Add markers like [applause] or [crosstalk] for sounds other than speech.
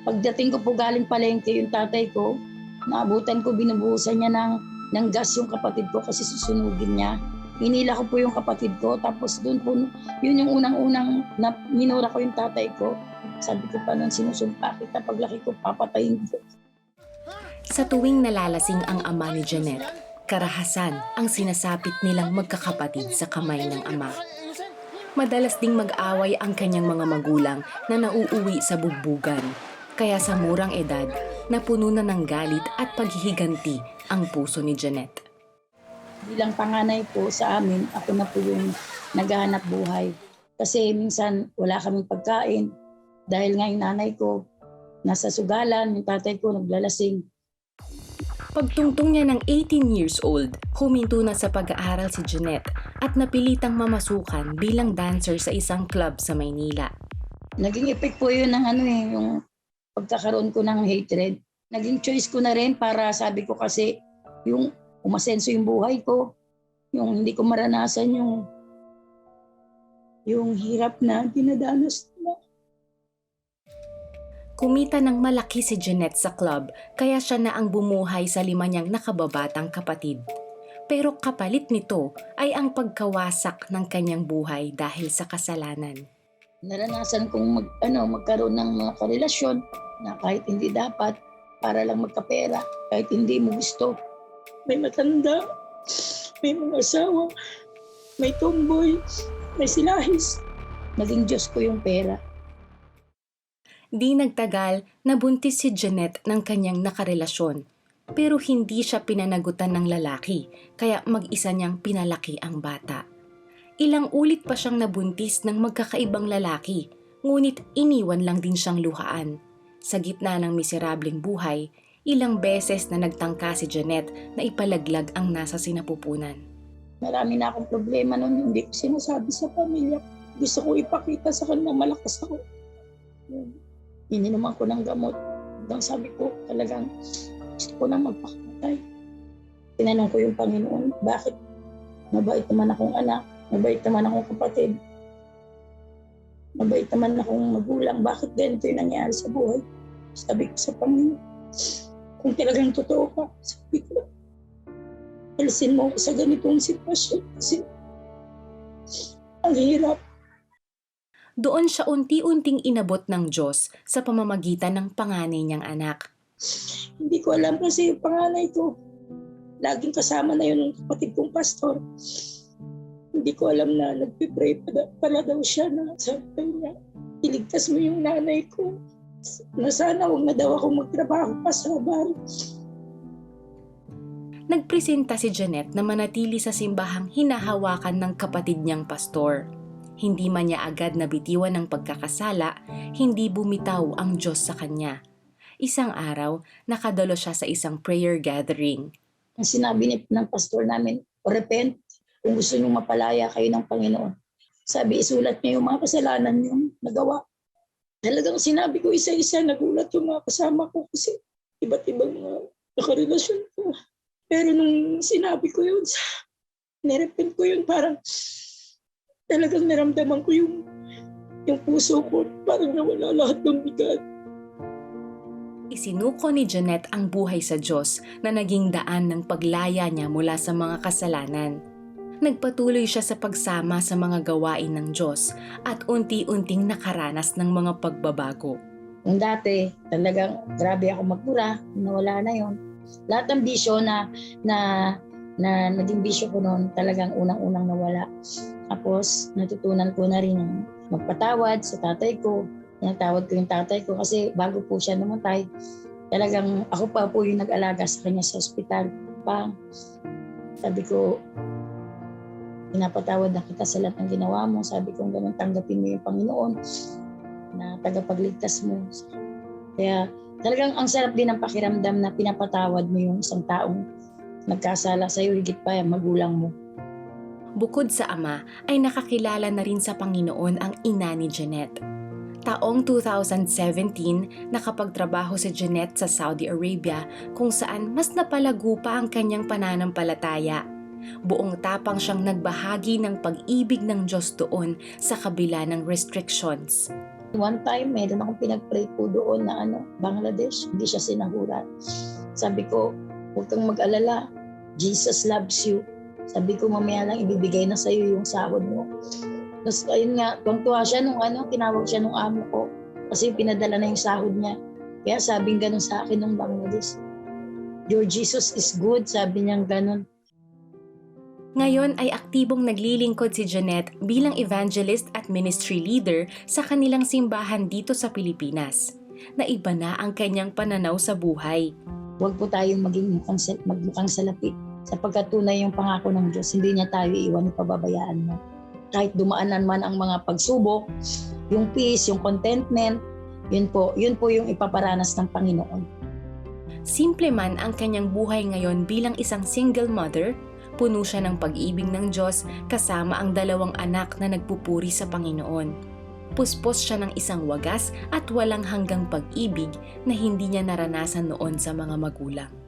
Pagdating ko po galing palengke yung tatay ko, naabutan ko, binubuhusan niya ng, ng gas yung kapatid ko kasi susunugin niya. Hinila ko po yung kapatid ko, tapos doon po, yun yung unang-unang na minura ko yung tatay ko. Sabi ko pa nung sinusumpa kita, paglaki ko, papatayin ko. Sa tuwing nalalasing ang ama ni Janet, karahasan ang sinasapit nilang magkakapatid sa kamay ng ama. Madalas ding mag-away ang kanyang mga magulang na nauuwi sa bugbugan. Kaya sa murang edad, napuno na ng galit at paghihiganti ang puso ni Janet. Bilang panganay po sa amin, ako na po yung naghahanap buhay. Kasi minsan wala kaming pagkain. Dahil nga yung nanay ko, nasa sugalan, yung tatay ko naglalasing. Pagtungtong niya ng 18 years old, huminto na sa pag-aaral si Janet at napilitang mamasukan bilang dancer sa isang club sa Maynila. Naging effect po yun ng ano eh, yung pagkakaroon ko ng hatred. Naging choice ko na rin para sabi ko kasi yung umasenso yung buhay ko, yung hindi ko maranasan yung yung hirap na dinadanas na. Kumita ng malaki si Jeanette sa club kaya siya na ang bumuhay sa lima niyang nakababatang kapatid. Pero kapalit nito ay ang pagkawasak ng kanyang buhay dahil sa kasalanan. Naranasan kong mag, ano, magkaroon ng mga karelasyon na kahit hindi dapat para lang magkapera, kahit hindi mo gusto. May matanda, may mga asawa, may tomboy, may silahis. Naging Diyos ko yung pera. Di nagtagal, nabuntis si Jeanette ng kanyang nakarelasyon. Pero hindi siya pinanagutan ng lalaki, kaya mag-isa niyang pinalaki ang bata. Ilang ulit pa siyang nabuntis ng magkakaibang lalaki, ngunit iniwan lang din siyang luhaan. Sa gitna ng miserableng buhay, ilang beses na nagtangka si Jeanette na ipalaglag ang nasa sinapupunan. Marami na akong problema noon, hindi ko sinasabi sa pamilya. Gusto ko ipakita sa kanila malakas ako. Ininuman ko ng gamot. Hanggang sabi ko, talagang gusto ko na magpakamatay. Tinanong ko yung Panginoon, bakit mabait naman akong anak, mabait naman akong kapatid, mabait naman akong magulang, bakit ganito yung nangyari sa buhay? Sabi ko sa Panginoon, kung talagang totoo ka, sabi ko, alisin mo ako sa ganitong sitwasyon kasi ang hirap. Doon siya unti-unting inabot ng Diyos sa pamamagitan ng panganay niyang anak. Hindi ko alam kasi yung panganay ko. Laging kasama na yun ng kapatid kong pastor. Hindi ko alam na nagpipray pala, pala daw siya na sabi niya, iligtas mo yung nanay ko. Na sana huwag na daw ako magtrabaho pa sa bar. Nagpresenta si Jeanette na manatili sa simbahang hinahawakan ng kapatid niyang pastor. Hindi man niya agad nabitiwan ng pagkakasala, hindi bumitaw ang Diyos sa kanya. Isang araw, nakadalo siya sa isang prayer gathering. Ang sinabi ni, ng pastor namin, repent kung gusto nyo mapalaya kayo ng Panginoon. Sabi, isulat niyo yung mga kasalanan nyo nagawa. Talagang sinabi ko isa-isa, nagulat yung mga kasama ko kasi iba't ibang mga nakarelasyon ko. Pero nung sinabi ko yun, [laughs] nirepent ko yun, parang talagang naramdaman ko yung yung puso ko, parang nawala lahat ng bigat. Isinuko ni Jeanette ang buhay sa Diyos na naging daan ng paglaya niya mula sa mga kasalanan. Nagpatuloy siya sa pagsama sa mga gawain ng Diyos at unti-unting nakaranas ng mga pagbabago. Kung dati, talagang grabe ako magmura, nawala na yon. Lahat ng bisyo na, na, na naging bisyo ko noon, talagang unang-unang nawala. Tapos, natutunan ko na rin magpatawad sa tatay ko. Tinatawad ko yung tatay ko kasi bago po siya namatay, talagang ako pa po yung nag-alaga sa kanya sa ospital. Pa, sabi ko, pinapatawad na kita sa lahat ng ginawa mo. Sabi ko, ganun tanggapin mo yung Panginoon na tagapagligtas mo. Kaya talagang ang sarap din ng pakiramdam na pinapatawad mo yung isang taong nagkasala sa iyo, higit pa yung magulang mo. Bukod sa ama, ay nakakilala na rin sa Panginoon ang ina ni Jeanette. Taong 2017, nakapagtrabaho si Jeanette sa Saudi Arabia kung saan mas napalago pa ang kanyang pananampalataya. Buong tapang siyang nagbahagi ng pag-ibig ng Diyos doon sa kabila ng restrictions. One time, meron akong pinag-pray po doon na ano, Bangladesh, hindi siya sinahuran. Sabi ko, huwag kang mag-alala, Jesus loves you. Sabi ko, mamaya lang ibibigay na sa'yo yung sahod mo. Tapos ayun nga, tuwang-tuwa siya nung ano, tinawag siya nung amo ko. Kasi pinadala na yung sahod niya. Kaya sabing ganun sa akin nung Bangladesh. Your Jesus is good, sabi niya ganun. Ngayon ay aktibong naglilingkod si Jeanette bilang evangelist at ministry leader sa kanilang simbahan dito sa Pilipinas. Naiba na ang kanyang pananaw sa buhay. Huwag po tayong maging mukhang, magmukhang salapi. Sapagkat tunay yung pangako ng Diyos, hindi niya tayo iwan o pababayaan mo. Kahit dumaanan man ang mga pagsubok, yung peace, yung contentment, yun po, yun po yung ipaparanas ng Panginoon. Simple man ang kanyang buhay ngayon bilang isang single mother, puno siya ng pag-ibig ng Diyos kasama ang dalawang anak na nagpupuri sa Panginoon. Puspos siya ng isang wagas at walang hanggang pag-ibig na hindi niya naranasan noon sa mga magulang.